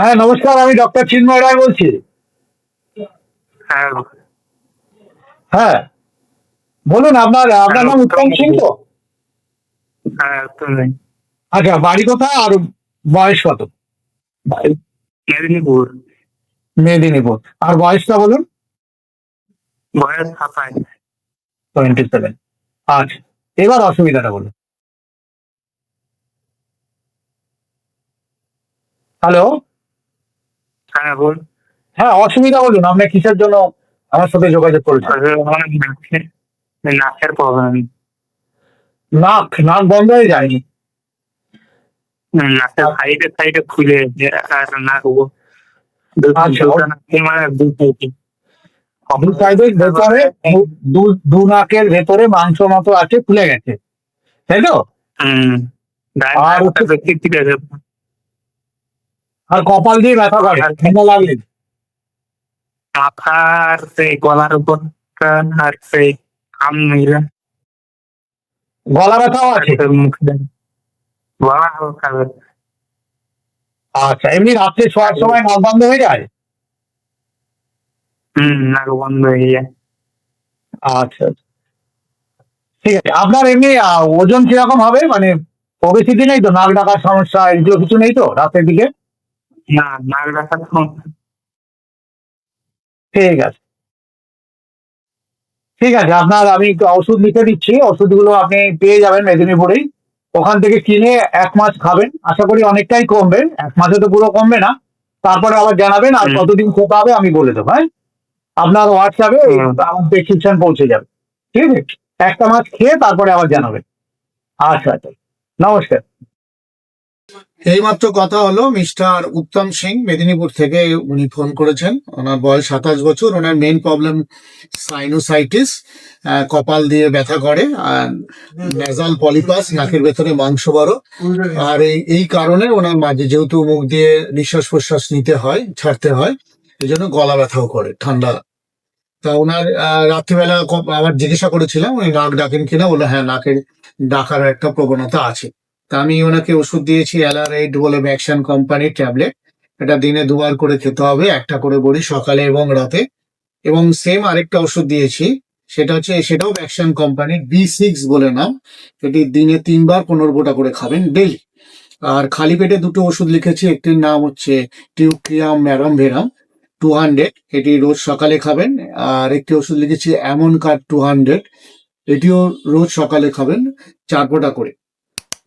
হ্যাঁ নমস্কার আমি ডক্টর চিন্ময় রায় বলছি। হ্যাঁ হ্যাঁ বলুন আপনার আপনার নাম উত্তম সিং তো? হ্যাঁ আচ্ছা বাড়ি কোথায় আর বয়স কত? মেদিনীপুর। মেদিনীপুর। আর বয়সটা বলুন? বয়স টোয়েন্টি সেভেন। আচ্ছা এবার অসুবিধাটা বলুন। হ্যালো? হ্যাঁ বল। হ্যাঁ অসুবিধা বলুন আপনি কিসের জন্য আমার সাথে যোগাযোগ করেছেন? আমার নাকের প্রবলেম নাক নাক বন্ধ হয়ে যায়নি। নাকের সাইডে সাইডে খুলে আর নাক আচ্ছা। দু নাকের ভেতরে মাংস মতো আছে খুলে গেছে। তাই তো? আর আর আর কপাল দিয়ে ব্যথা করে। ঠান্ডা লাগলে। মাথার সেই গলার উপর আর সেই কান গলা ব্যথাও আছে? আচ্ছা এমনি রাত্রে শোয়ার সময় নাক বন্ধ হয়ে যায়? হুম নাক বন্ধ হয়ে যায়। আচ্ছা আচ্ছা। ঠিক আছে আপনার এমনি ওজন কীরকম হবে? মানে ওবেসিটি নেই তো? নাক ডাকার সমস্যা এগুলো কিছু নেই তো রাতের দিকে? না নাক ঠিক আছে। ঠিক আছে আপনার আমি একটু ওষুধ লিখে দিচ্ছি। ওষুধগুলো আপনি পেয়ে যাবেন মেদিনীপুরেই। ওখান থেকে কিনে এক মাস খাবেন। আশা করি অনেকটাই কমবে। এক মাসে তো পুরো কমবে না। তারপরে আবার জানাবেন আর। কতদিন খেতে হবে আমি বলে দেবো হ্যাঁ? আপনার হোয়াটসঅ্যাপে আমার প্রেসক্রিপশন পৌঁছে যাবে। ঠিক আছে? একটা মাস খেয়ে তারপরে আবার জানাবেন। আচ্ছা আচ্ছা। নমস্কার। এইমাত্র কথা হলো মিস্টার উত্তম সিং, মেদিনীপুর থেকে উনি ফোন করেছেন। ওনার বয়স সাতাশ বছর, ওনার মেইন প্রবলেম সাইনোসাইটিস কপাল দিয়ে ব্যথা করে, আর নেজাল পলিপাস নাকের ভেতরে মাংস বড়। আর এই এই কারণে ওনার মাঝে যেহেতু মুখ দিয়ে নিঃশ্বাস প্রশ্বাস নিতে হয়, ছাড়তে হয়, এই জন্য গলা ব্যথাও করে, ঠান্ডা। তা ওনার রাত্রিবেলা আবার জিজ্ঞাসা করেছিলাম, উনি নাক ডাকেন কিনা? বলে হ্যাঁ নাকের ডাকার একটা প্রবণতা আছে। তা আমি ওনাকে ওষুধ দিয়েছি অ্যালারাইড বলে ভ্যাকসিন কোম্পানির ট্যাবলেট। এটা দিনে দুবার করে খেতে হবে, একটা করে বড়ি সকালে এবং রাতে। এবং সেম আরেকটা ওষুধ দিয়েছি, সেটা হচ্ছে সেটাও ভ্যাকসিন কোম্পানির বি সিক্স বলে নাম। এটি দিনে তিনবার পনেরো গোটা করে খাবেন ডেলি আর খালি পেটে দুটো ওষুধ লিখেছি, একটির নাম হচ্ছে টিউক্রিয়াম ম্যারম ভেরাম টু হান্ড্রেড। এটি রোজ সকালে খাবেন, আর একটি ওষুধ লিখেছি অ্যামন কার্ড টু হান্ড্রেড। এটিও রোজ সকালে খাবেন, চার ফোঁটা করে।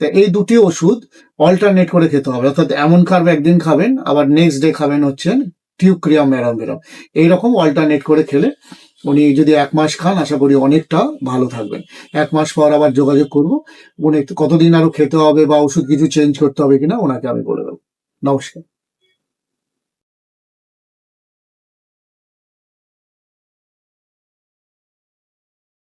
তা এই দুটি ওষুধ অল্টারনেট করে খেতে হবে। অর্থাৎ এমন খাবে একদিন খাবেন, আবার নেক্সট ডে খাবেন হচ্ছেন টিউক্রিয়াম ম্যারাম বেরাম এইরকম অল্টারনেট করে খেলে উনি যদি এক মাস খান, আশা করি অনেকটা ভালো থাকবেন। এক মাস পর আবার যোগাযোগ করব, উনি কতদিন আরও খেতে হবে বা ওষুধ কিছু চেঞ্জ করতে হবে কিনা, ওনাকে আমি বলে দেবো। নমস্কার।